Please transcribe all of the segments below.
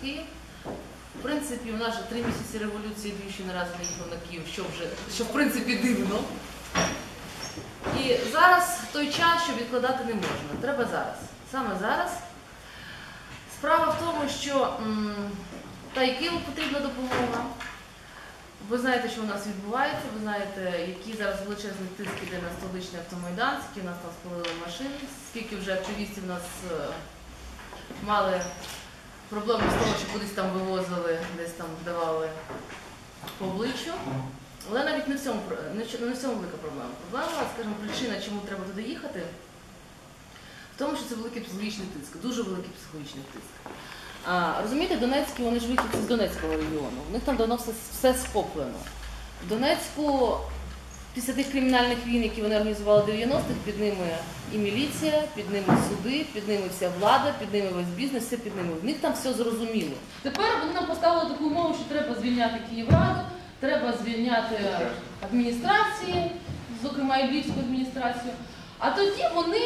Київ. В принципі, у нас вже три місяці революції ще не разу не їхав на Київ, що вже що в принципі дивно. І зараз той час, що відкладати не можна. Треба зараз. Саме зараз. Справа в тому, що та й Києву потрібна допомога. Ви знаєте, що у нас відбувається, ви знаєте, який зараз величезний тиск іде на столичний автомайдан, скільки нас там спалили машин, скільки вже активістів нас е, мали проблеми з того, що кудись там вивозили, десь там давали по обличчю. Але навіть не в цьому не в- цьому велика проблема. Проблема, скажімо, причина, чому треба туди їхати, в тому, що це великий психологічний тиск, дуже великий психологічний тиск. А, розумієте, Донецькі, вони ж вихідці з Донецького регіону. У них там давно все, все схоплено. В Донецьку після тих кримінальних війн, які вони організували в 90-х, під ними і міліція, під ними суди, під ними вся влада, під ними весь бізнес, все під ними. В них там все зрозуміло. Тепер вони нам поставили таку умову, що треба звільняти Київраду, треба звільняти адміністрації, зокрема і Львівську адміністрацію. А тоді вони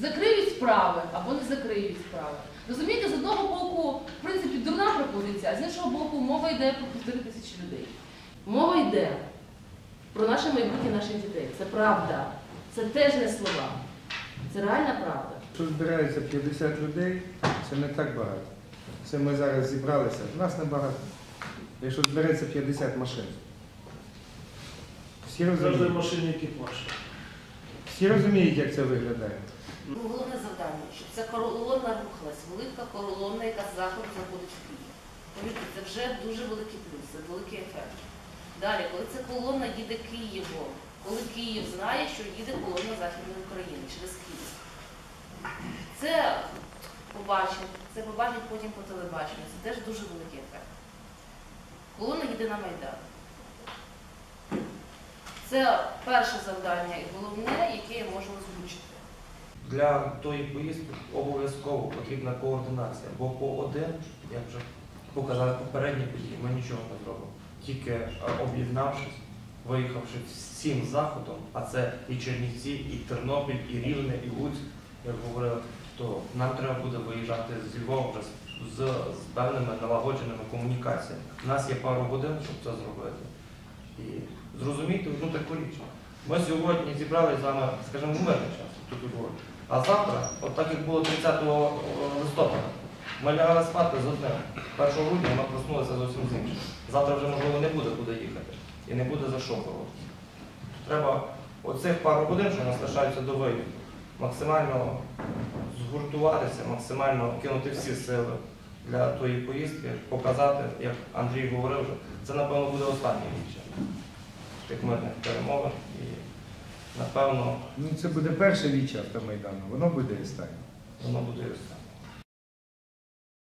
закриють справи або не закриють справи. Розумієте, з одного боку, в принципі, дурна пропозиція, а з іншого боку, мова йде про півтори тисячі людей. Мова йде про наше майбутнє наших дітей. Це правда. Це теж не слова. Це реальна правда. Що збирається 50 людей, це не так багато. Це ми зараз зібралися. Нас небагато. Якщо збереться 50 машин. Всі розуміють, машині екіпаж. всі розуміють, як це виглядає. Ну, Головне завдання, щоб ця колона рухалась, велика колона, яка з заходу заходить в Київ. Повірте, це вже дуже великий плюс, це великий ефект. Далі, коли ця колона їде Києвом, коли Київ знає, що їде колона Західної України через Київ. Це побачить, це побачить потім по телебаченню. Це теж дуже великий ефект. Колона їде на Майдан. Це перше завдання і головне, яке я можу озвучити. Для тої поїздки обов'язково потрібна координація, бо по один, як вже показали попередні події, ми нічого не зробимо. Тільки е, об'єднавшись, виїхавши всім заходом, а це і Чернівці, і Тернопіль, і Рівне, і Луцьк, як говорили, то нам треба буде виїжджати з Львова вже з, з, певними налагодженими комунікаціями. У нас є пару годин, щоб це зробити. І зрозуміти одну таку річ. Ми сьогодні зібрали з вами, скажімо, мирний час тут у. А завтра, от так як було 30 листопада, ми лягали спати з одним. 1 грудня ми проснулися зовсім з іншим. Завтра вже, можливо, не буде куди їхати і не буде за що боротися. Треба оцих пару годин, що нас лишаються до виїзду, максимально згуртуватися, максимально кинути всі сили для тої поїздки, показати, як Андрій говорив, вже, це, напевно, буде останній віче тих мирних перемовин. І, напевно, Ну, це буде перше віче автомайдану, воно буде і останнє. воно буде і останнє.